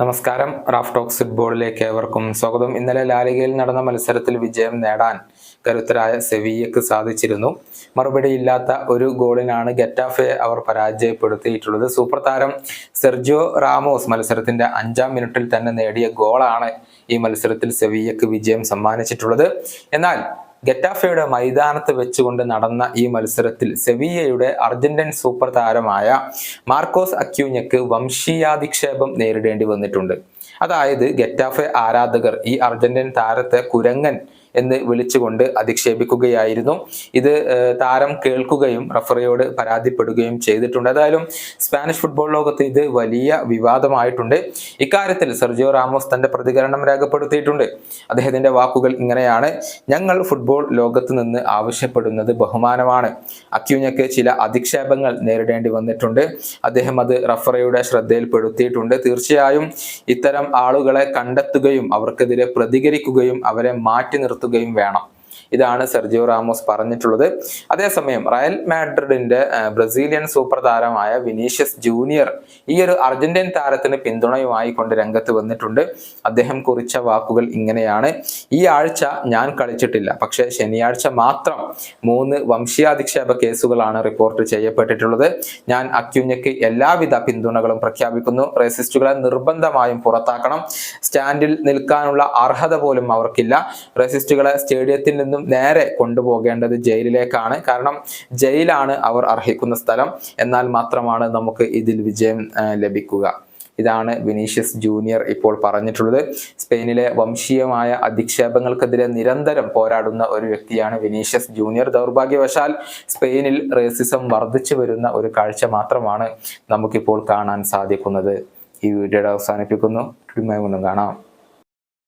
നമസ്കാരം. Raf talks ഫുട്ബോളിലേക്ക് ഏവർക്കും സ്വാഗതം. ഇന്നലെ ലാലികയിൽ നടന്ന മത്സരത്തിൽ വിജയം നേടാൻ കരുത്തരായ സെവിയക്ക് സാധിച്ചിരുന്നു. മറുപടിയില്ലാത്ത ഒരു ഗോളിനാണ് ഗെറ്റാഫെ അവർ പരാജയപ്പെടുത്തിയിട്ടുള്ളത്. സൂപ്പർ താരം സെർജിയോ റാമോസ് മത്സരത്തിന്റെ അഞ്ചാം മിനിറ്റിൽ തന്നെ നേടിയ ഗോളാണ് ഈ മത്സരത്തിൽ സെവിയക്ക് വിജയം സമ്മാനിച്ചിട്ടുള്ളത്. എന്നാൽ ഗെറ്റാഫയുടെ മൈതാനത്ത് വെച്ചുകൊണ്ട് നടന്ന ഈ മത്സരത്തിൽ സെവിയയുടെ അർജന്റീൻ സൂപ്പർ താരമായ മാർക്കോസ് അക്യൂഞ്ഞക്ക് വംശീയാധിക്ഷേപം നേരിടേണ്ടി വന്നിട്ടുണ്ട്. അതായത് ഗെറ്റാഫെ ആരാധകർ ഈ അർജന്റീൻ താരത്തെ കുരങ്ങൻ എന്ന് വിളിച്ചുകൊണ്ട് അധിക്ഷേപിക്കുകയായിരുന്നു. ഇത് താരം കേൾക്കുകയും റഫറിയോട് പരാതിപ്പെടുകയും ചെയ്തിട്ടുണ്ട്. ഏതായാലും സ്പാനിഷ് ഫുട്ബോൾ ലോകത്ത് ഇത് വലിയ വിവാദമായിട്ടുണ്ട്. ഇക്കാര്യത്തിൽ സെർജിയോ റാമോസ് തന്റെ പ്രതികരണം രേഖപ്പെടുത്തിയിട്ടുണ്ട്. അദ്ദേഹത്തിന്റെ വാക്കുകൾ ഇങ്ങനെയാണ്. ഞങ്ങൾ ഫുട്ബോൾ ലോകത്ത് നിന്ന് ആവശ്യപ്പെടുന്നത് ബഹുമാനമാണ്. അക്യൂഞ്ഞക്ക് ചില അധിക്ഷേപങ്ങൾ നേരിടേണ്ടി വന്നിട്ടുണ്ട്. അദ്ദേഹം അത് റഫറിയുടെ ശ്രദ്ധയിൽപ്പെടുത്തിയിട്ടുണ്ട്. തീർച്ചയായും ഇത്തരം ആളുകളെ കണ്ടെത്തുകയും അവർക്കെതിരെ പ്രതികരിക്കുകയും അവരെ മാറ്റി വേണം. ഇതാണ് സെർജിയോ റാമോസ് പറഞ്ഞിട്ടുള്ളത്. അതേസമയം റയൽ മാഡ്രിഡിന്റെ ബ്രസീലിയൻ സൂപ്പർ താരമായ വിനീഷ്യസ് ജൂനിയർ ഈ ഒരു അർജന്റീൻ താരത്തിന് പിന്തുണയുമായി കൊണ്ട് രംഗത്ത് വന്നിട്ടുണ്ട്. അദ്ദേഹം കുറിച്ച വാക്കുകൾ ഇങ്ങനെയാണ്. ഈ ആഴ്ച ഞാൻ കളിച്ചിട്ടില്ല. പക്ഷെ ശനിയാഴ്ച മാത്രം മൂന്ന് വംശീയാധിക്ഷേപ കേസുകളാണ് റിപ്പോർട്ട് ചെയ്യപ്പെട്ടിട്ടുള്ളത്. ഞാൻ അക്യുഞ്ഞയ്ക്ക് എല്ലാവിധ പിന്തുണകളും പ്രഖ്യാപിക്കുന്നു. റേസിസ്റ്റുകളെ നിർബന്ധമായും പുറത്താക്കണം. സ്റ്റാൻഡിൽ നിൽക്കാനുള്ള അർഹത പോലും അവർക്കില്ല. റേസിസ്റ്റുകളെ സ്റ്റേഡിയത്തിൽ നിന്നും നേരെ കൊണ്ടുപോകേണ്ടത് ജയിലിലേക്കാണ്. കാരണം ജയിലാണ് അവർ അർഹിക്കുന്ന സ്ഥലം. എന്നാൽ മാത്രമാണ് നമുക്ക് ഇതിൽ വിജയം ലഭിക്കുക. ഇതാണ് വിനീഷ്യസ് ജൂനിയർ ഇപ്പോൾ പറഞ്ഞിട്ടുള്ളത്. സ്പെയിനിലെ വംശീയമായ അധിക്ഷേപങ്ങൾക്കെതിരെ നിരന്തരം പോരാടുന്ന ഒരു വ്യക്തിയാണ് വിനീഷ്യസ് ജൂനിയർ. ദൗർഭാഗ്യവശാൽ സ്പെയിനിൽ റേസിസം വർദ്ധിച്ചു വരുന്ന ഒരു കാഴ്ച മാത്രമാണ് നമുക്കിപ്പോൾ കാണാൻ സാധിക്കുന്നത്. ഈ വീഡിയോയുടെ അവസാനിപ്പിക്കുന്നു. കാണാം.